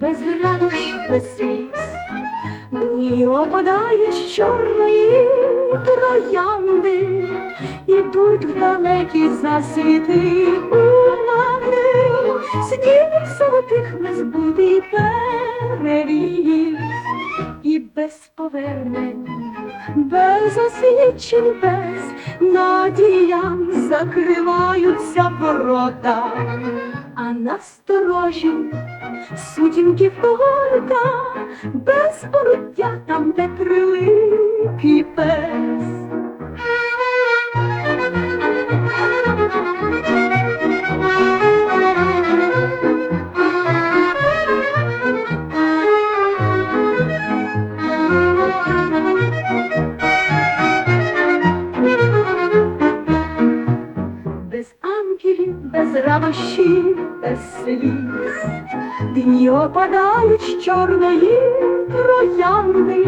без винатих без сліз, мені опадає з чорної троянди, ідуть в далекі засвіти улани, снігів золотих не збудий перевіз, і без повернень, без освічень, без надіям закриваються ворота а насторожі сутінків погода, без пороття там, де триликий пес. Без радощів, сліз, Дні опадають з чорної троянди,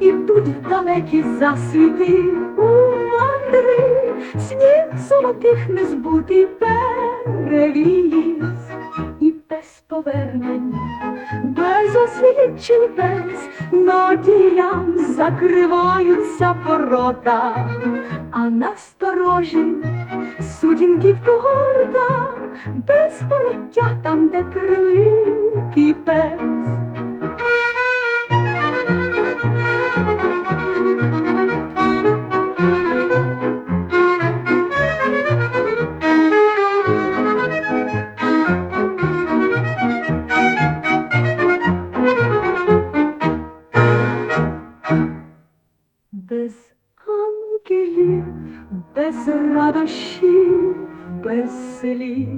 Ідуть в далекі засвіти у мандри, Сніг золотих не збутий перевіз, І без повернень, освічень, без надіям закриваються ворота, а насторожі Сутінків горда, без поняття там, де криликий пес. Без радощів, без сліз.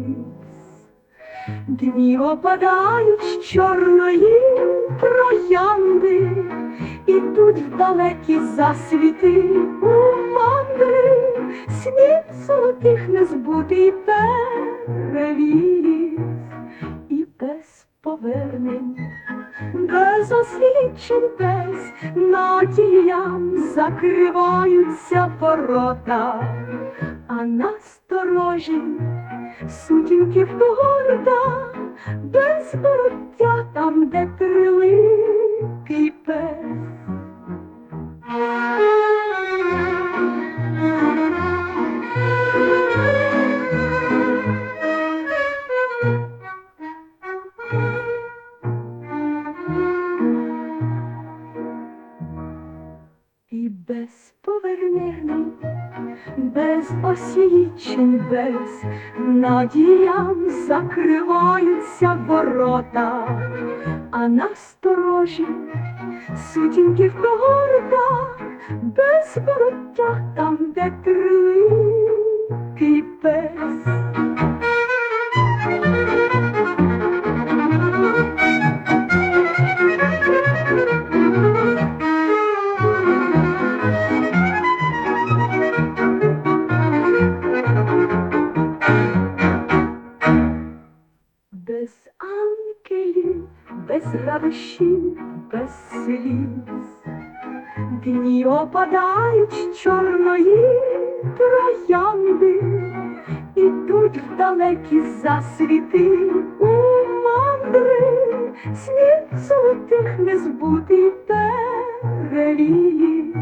Дні опадають з чорної троянди, Ідуть в далекі засвіти у мандри, Сніг золотих незбутий перевіз, і без повернень без освічень, десь надіям закриваються ворота, а насторожі сутінків горда, без бороття там, де триликий пес. Без освічень, без надіям закриваються ворота, а насторожі сутінків горда, без бороття там, де триликий без радощів, без сліз, Дні опадають чорної троянди, Ідуть в далекі засвіти у мандри, Сніг золотих незбутий переліз.